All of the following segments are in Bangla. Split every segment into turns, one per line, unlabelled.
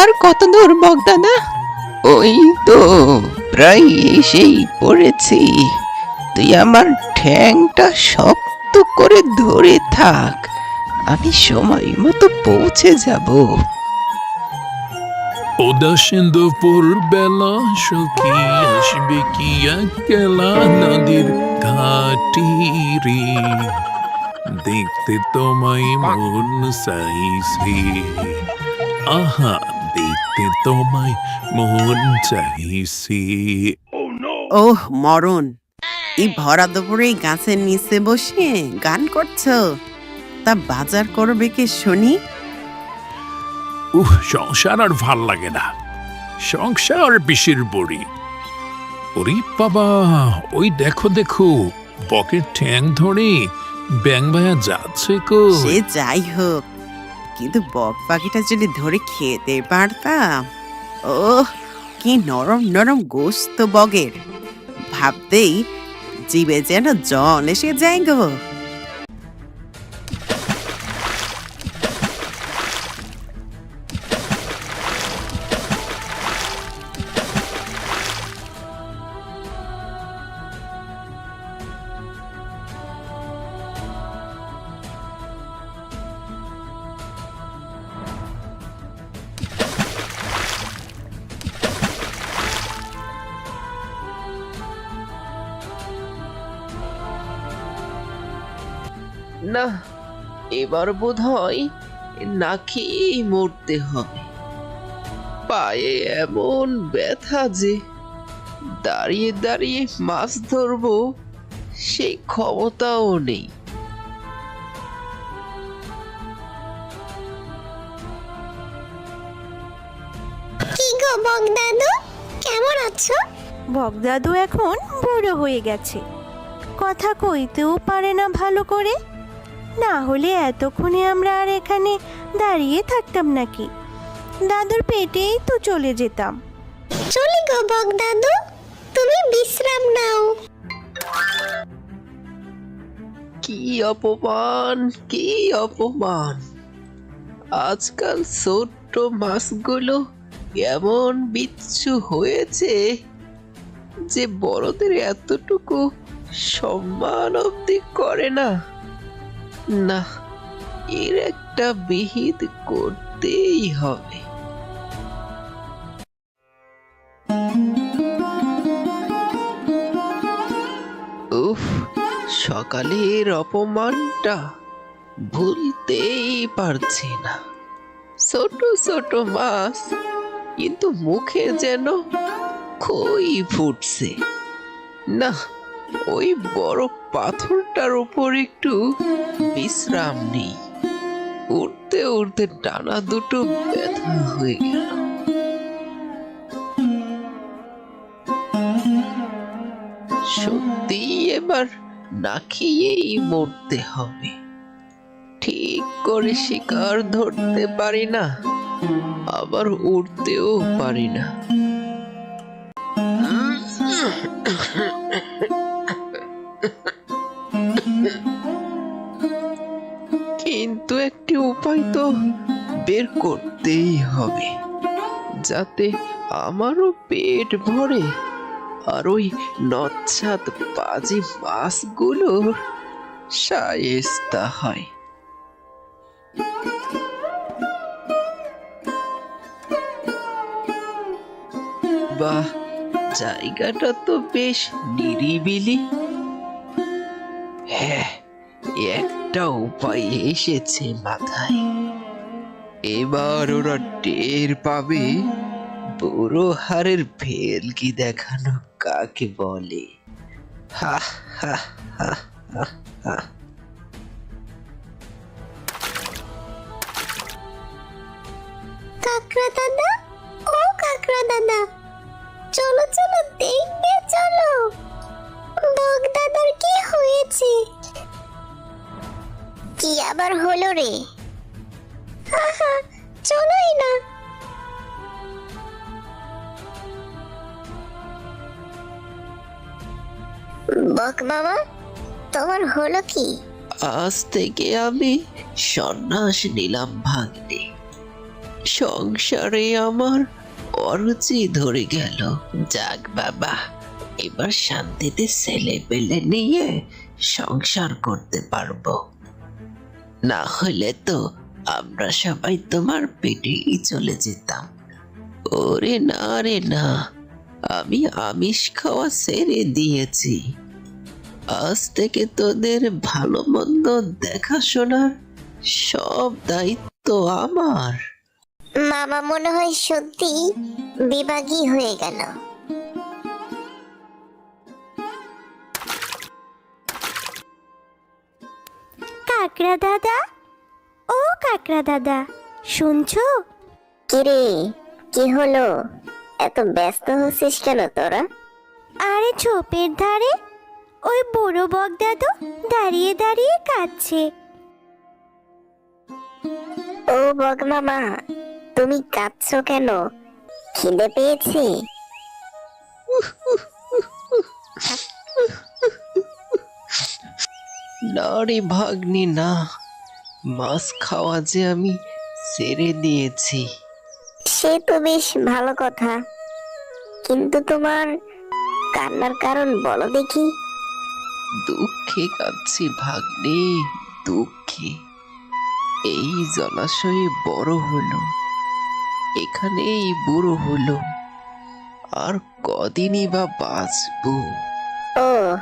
আর কত দূর বগদাদা ওই তো, প্রায় এসেই পড়েছি। তুই আমার ঠ্যাংটা শক্ত করে ধরে থাক, আমি সময় মতো পৌঁছে যাব।
উদাসীন দুপুর বেলা সখী আসবে কি একলা নদীর ঘাটি রে দেখতে তোমায় মন চাইছে। আহা দেখতে তোমায় মন চাইছে।
ওহ মরণ। এই ভরা দুপুরে গাছের নিচে বসে গান করছ? তা বাজার করবে কে শুনি?
উহ সংসার আর ভালো লাগে না। সংসার বিষের বড়ি। ওরে বাবা ওই দেখো দেখো বকের ঠ্যাং ধরে ব্যাং ভায়া যাচ্ছে কো
সে যাই হোক কিন্তু বক পাখিটা যদি ধরে খেতে পারতাম। ও কি নরম নরম গোস্ত বগের। ভাবতেই জীবে যেন জল এসে যায় গো।
না এবার বোধ হয় না খেয়েই মরতে হবে। পায়ে এমন ব্যথা যে দাঁড়িয়ে দাঁড়িয়ে মাছ ধরবো সেই ক্ষমতাও নেই।
কি গো বগদাদু? কেমন আছো?
বগদাদু এখন বুড়ো হয়ে গেছে। কথা কইতেও পারে না ভালো করে। না হলে এতক্ষণে আমরা আর এখানে দাঁড়িয়ে থাকতাম নাকি? দাদুর পেটেই তো চলে যেতাম।
চলে গো বগদাদু তুমি বিশ্রাম নাও।
কি অপমান কি অপমান। আজকাল ছোট্ট মাছগুলো এমন বিচ্ছু হয়েছে যে বড়দের এতটুকু সম্মান অব্দি করে না। না, এর একটা বিহিত করতেই হবে। উফ, সকালের অপমানটা ভুলতেই পারছি না। ছোট ছোট মাছ, কিন্তু মুখে যেন খই ফুটছে। না ওই বড় পাথরটার উপর একটু বিশ্রাম নেই। উঠতে উঠতে টানা দুটো ব্যথা হয়ে গেল। সত্যি এবার না খেয়েই মরতে হবে। ঠিক করে শিকার ধরতে পারি না, আবার উড়তেও পারি না। বের করতেই হবে, যাতে আমারও পেট ভরে। আর ওই নচ্ছাত বাজি মাছগুলোর শায়েস্তা হয়। বাহ, জায়গাটা তো বেশ নিরিবিলি। হ্যাঁ একটা উপায় এসেছে মাথায়। এবার ওরা টের পাবে বুড়ো হারের ভেলকি দেখানো কাকে বলে। হা হা হা হা
কাকড়া দাদা, ও কাকড়া দাদা, চলো চলো দেখবে চলো। বগদাদার কি হয়েছে? কি আবার হলো রে? চলোই না। বক মামা তোমার হলো কি?
আজ থেকে আমি সন্ন্যাস নিলাম সংসারে আমার অরুচি ধরে গেল। যাক বাবা, এবার শান্তিতে ছেলে পেলে নিয়ে সংসার করতে পারব। না হলে তো আমরা সবাই তোমার পেটেই চলে যেতাম। ওরে না রে না আমি আমিষ খাওয়া ছেড়ে দিয়েছি। আজ থেকে তোদের ভালো মন্দ দেখাশোনার সব দায়িত্ব আমার।
মামা মনে হয় সত্যি বিভাগী হয়ে গেল।
কাকড়া দাদা ও কাকড়া দাদা শুনছো?
কিরে কি হলো? এত ব্যস্ত হচ্ছিস কেন তোরা?
আরে ঝোপের ধারে ওই বুড়ো বক দাদু দাঁড়িয়ে দাঁড়িয়ে কাঁদছে।
ও বগ মামা তুমি কাঁদছো কেন? খিদে পেয়েছে?
না রে ভাগ্নি না। মাছ খাওয়া যে আমি ছেড়ে দিয়েছি
সে তো বেশ ভালো কথা। কিন্তু তোমার কান্নার কারণ বলো দেখি।
দুঃখে কাঁদছি ভাগ্নে দুঃখে। এই জলাশয়ে বড় হলো এখানেই বুড়ো হলো। আর কদিনই বা বাঁচবো।
ও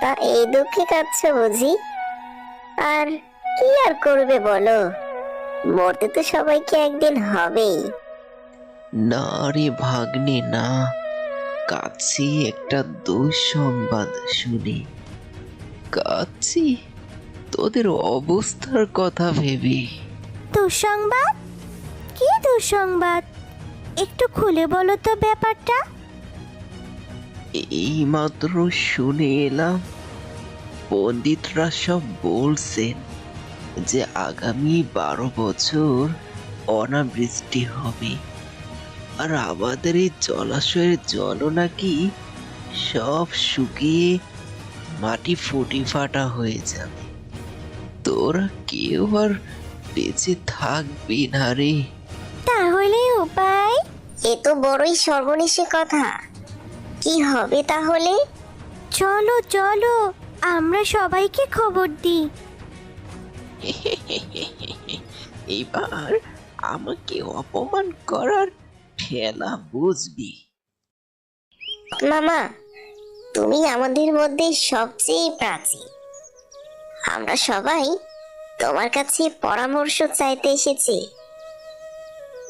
তা এই দুঃখে কাঁদছো বুঝি। আর কি আর করবে বলো? মরতে তো সবাইকে একদিন হবেই।
না রে ভাগ্নে না। কাছি একটা দুঃসংবাদ শুনে। কাছি তোদের অবস্থার কথা ভেবে।
দুঃসংবাদ? কি দুঃসংবাদ? একটু খুলে বলো তো ব্যাপারটা।
এই মাত্র শুনে এলাম পণ্ডিতরা সব বলছেন যে আগামী বারো বছর অনাবৃষ্টি হবে। আর আমাদের এই জলাশয়ের জলও নাকি সব শুকিয়ে মাটি ফুটি ফাটা হয়ে যাবে। তোরা কেউ আর বেঁচে থাকবি না রে।
তাহলে উপায়?
এ তো বড়ই সর্বনেশে কথা। কি হবে তাহলে?
চলো চলো আমরা সবাইকে খবর দিই।
এবার আমাকে অপমান করার ঠেলা বুঝবি।
মামা তুমি আমাদের মধ্যে সবচেয়ে প্রাচীন। আমরা সবাই তোমার কাছে পরামর্শ চাইতে এসেছি।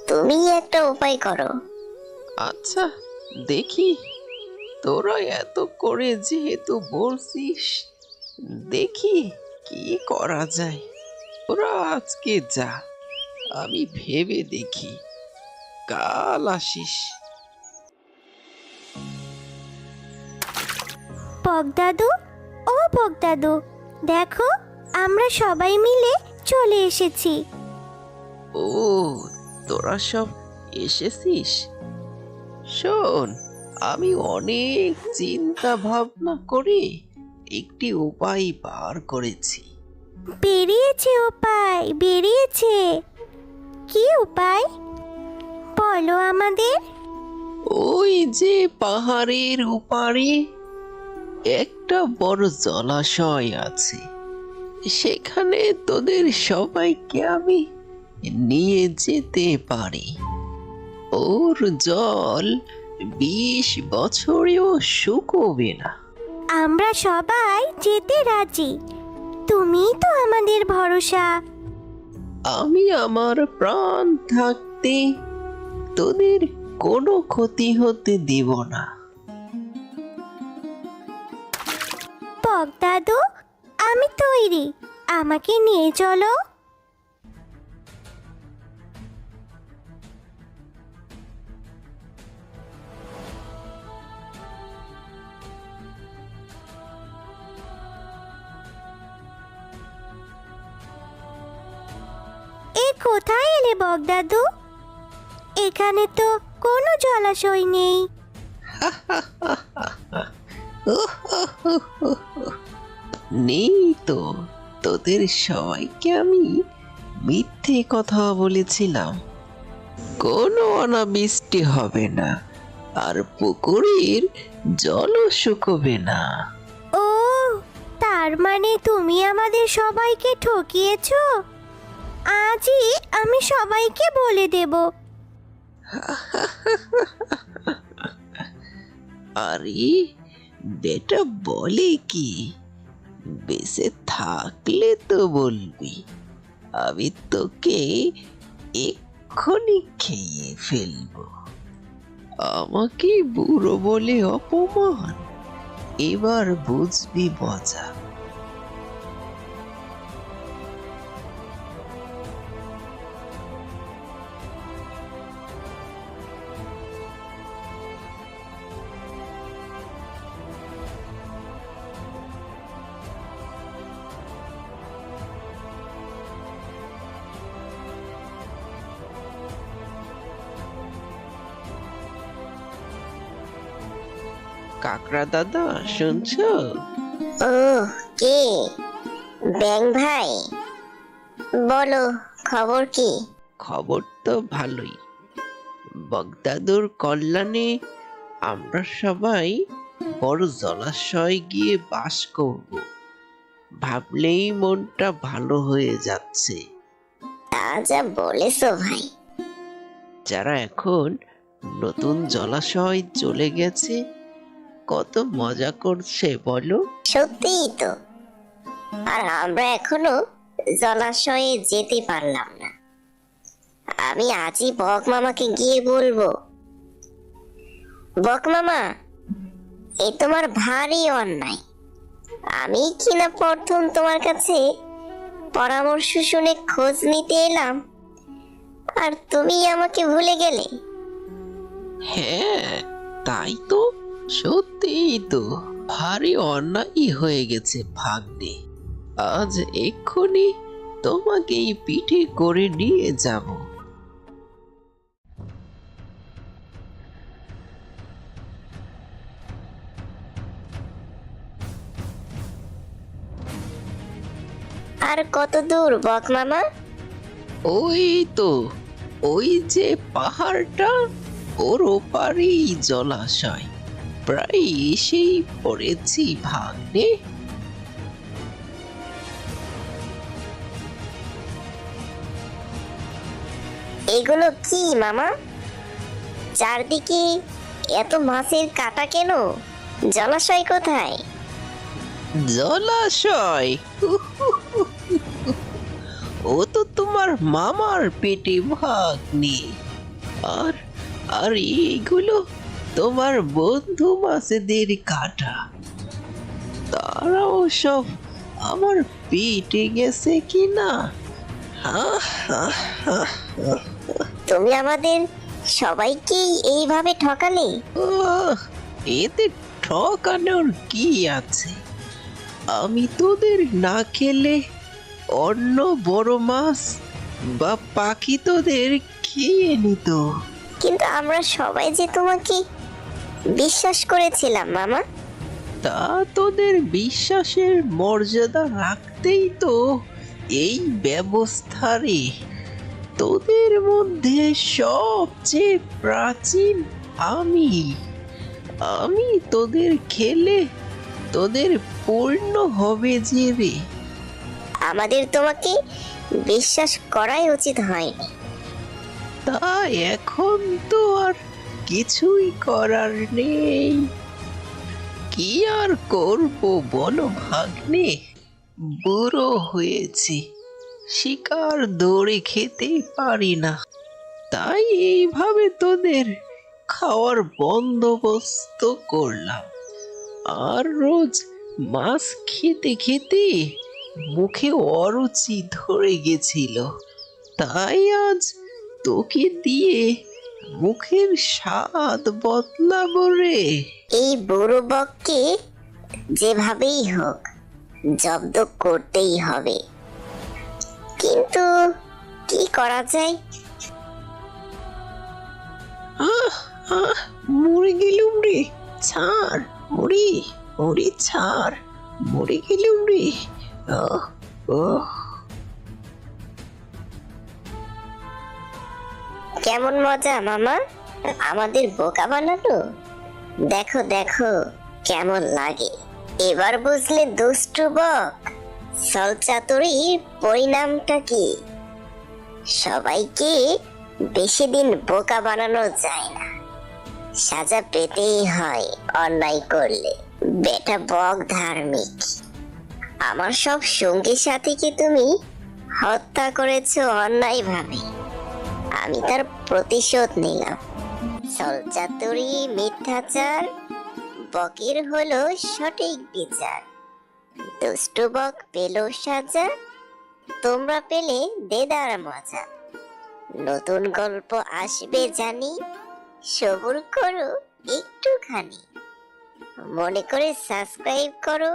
তুমি একটা উপায় করো।
আচ্ছা দেখি। তোরা এত করে যেহেতু বলছিস দেখি কি করা যায়। তোরা আজকে যা আমি ভেবে দেখি। কাল আসিস।
বগদাদু ও বগদাদু দেখো আমরা সবাই মিলে চলে এসেছি।
ও তোরা সব এসেছিস? শোন আমি অনেক চিন্তা ভাবনা করে একটি উপায় বার করেছি।
বেরিয়েছে উপায় বেরিয়েছে। কি উপায়? বলো আমাদের।
ওই যে পাহাড়ের উপারে একটা বড় জলাশয় আছে। সেখানে তোদের সবাইকে আমি নিয়ে যেতে পারি। ওর জল বিশ বছরেও শুকোবে না।
আমরা সবাই যেতে রাজি। তুমিই তো আমাদের ভরসা।
আমি আমার প্রাণ থাকতে তোদের কোনো ক্ষতি হতে দিব না।
বগদাদু আমি তৈরি। আমাকে নিয়ে চলো। কোথায় এলে বগদাদু? এখানে তো কোনো জলাশয় নেই।
নেই তো তোদের সবাইকে আমি মিথ্যে কথা বলেছিলাম। কোনো অনাবৃষ্টি হবে না আর পুকুরের জলও শুকোবে না।
ও তার মানে তুমি আমাদের সবাইকে ঠকিয়েছো? আজই আমি সবাইকে বলে দেব।
আরে বেটা বলে কি? বেঁচে থাকলে তো বলবি। আমি তোকে এক্ষুনি খেয়ে ফেলব। আমাকে বুড়ো বলে অপমান? এবার বুঝবি মজা। কাকড়া দাদা শুনছো?
ও কে? ব্যাং ভাই? বলো খবর কি?
খবর তো ভালোই। বগদাদুর কল্যাণে আমরা সবাই বড় জলাশয় গিয়ে বাস করব। ভাবলেই মনটা ভালো হয়ে যাচ্ছে।
তা যা বলেছ ভাই।
যারা এখন নতুন জলাশয় চলে গেছে কত মজা করছে বলো।
সত্যিই তো। আর আমরা এখনও জলাশয়ে যেতে পারলাম না। আমি আজই বক মামাকে গিয়ে বলব। বক মামা এ তোমার ভারী অন্যায়। আমি কিনা প্রথম তোমার কাছে পরামর্শ শুনে খোঁজ নিতে এলাম আর তুমি আমাকে ভুলে গেলে?
হ্যাঁ তাই তো। সত্যিই তো ভারী অন্যায় হয়ে গেছে ভাগ্নে। আজ এক্ষুনি তোমাকেই পিঠে করে নিয়ে যাব।
আর কত দূর বক মামা?
ওই তো ওই যে পাহাড়টা ওর ওপারেই জলাশয়। প্রায় এসেই পড়েছি ভাগ্নে।
এগুলো কি মামা? চারদিকে এত মাছের কাটা কেন? জলাশয় কোথায়?
জলাশয়? ও তো তোমার মামার পেটে ভাগ্নি। আর আর এইগুলো তোমার বন্ধু মাছেদের কাটা। তারাও সব আমার পেটে গেছে কি না
তুমি আমাদের সবাইকেই এইভাবে ঠকালে?
এতে ঠকানোর কি আছে? আমি তোদের না খেলে অন্য বড় মাছ বা পাখি তোদের খেয়ে নিত?
কিন্তু আমরা সবাই যে তোমাকে বিশ্বাস করেছিলাম মামা।
তা তোদের বিশ্বাসের মর্যাদা রাখতেই তো এই ব্যবস্থা রে। তোদের মধ্যে সবচেয়ে প্রাচীন আমি। আমি তোদের খেলে তোদের পূর্ণ হবে যে রে।
আমাদের তোমাকে বিশ্বাস করাই উচিত হয়নি।
তা এখন তো আর কিছুই করার নেই। কি আর করব বলো ভাগ্নে? বুড়ো হয়েছি, শিকার দৌড়ে খেতে পারি না। তাই এইভাবে তোদের খাওয়ার বন্দোবস্ত করলাম। আর রোজ মাছ খেতে খেতে মুখে অরুচি ধরে গেছিল। তাই আজ তোকে দিয়ে মুখের স্বাদ বদলাবো রে।
এই বুড়ো বককে যেভাবেই হোক জব্দ করতেই হবে। কিন্তু কি করা যায়?
আহ আহ মরে গেলুম রে। ছাড় মরি মরি ছাড়। মরে গেলুম রে। আহ ও
কেমন মজা, মামা? আমাদের বোকা বানালো দেখো দেখো, কেমন লাগে। এবার বুঝলে দুষ্টু বক সলচাতুরির পরিণামটা কি? সবাইকে বেশি দিন বোকা বানানো যায় না। সাজা পেতেই হয় অন্যায় করলে। বেটা বক ধার্মিক। আমার সব সঙ্গী সাথীকে তুমি হত্যা করেছ অন্যায় ভাবে আমি তার প্রতিশোধ নিলাম। সলচাতুরি মিথ্যাচার, বকের হলো সঠিক বিচার। দুষ্টু বক পেল সাজা, তোমরা পেলে দেদার মজা। নতুন গল্প আসবে জানি, সবুর করো একটুখানি। মনে করে সাবস্ক্রাইব করো,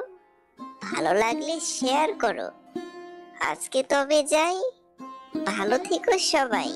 ভালো লাগলে শেয়ার করো। আজকে তবে যাই, ভালো থেকো সবাই।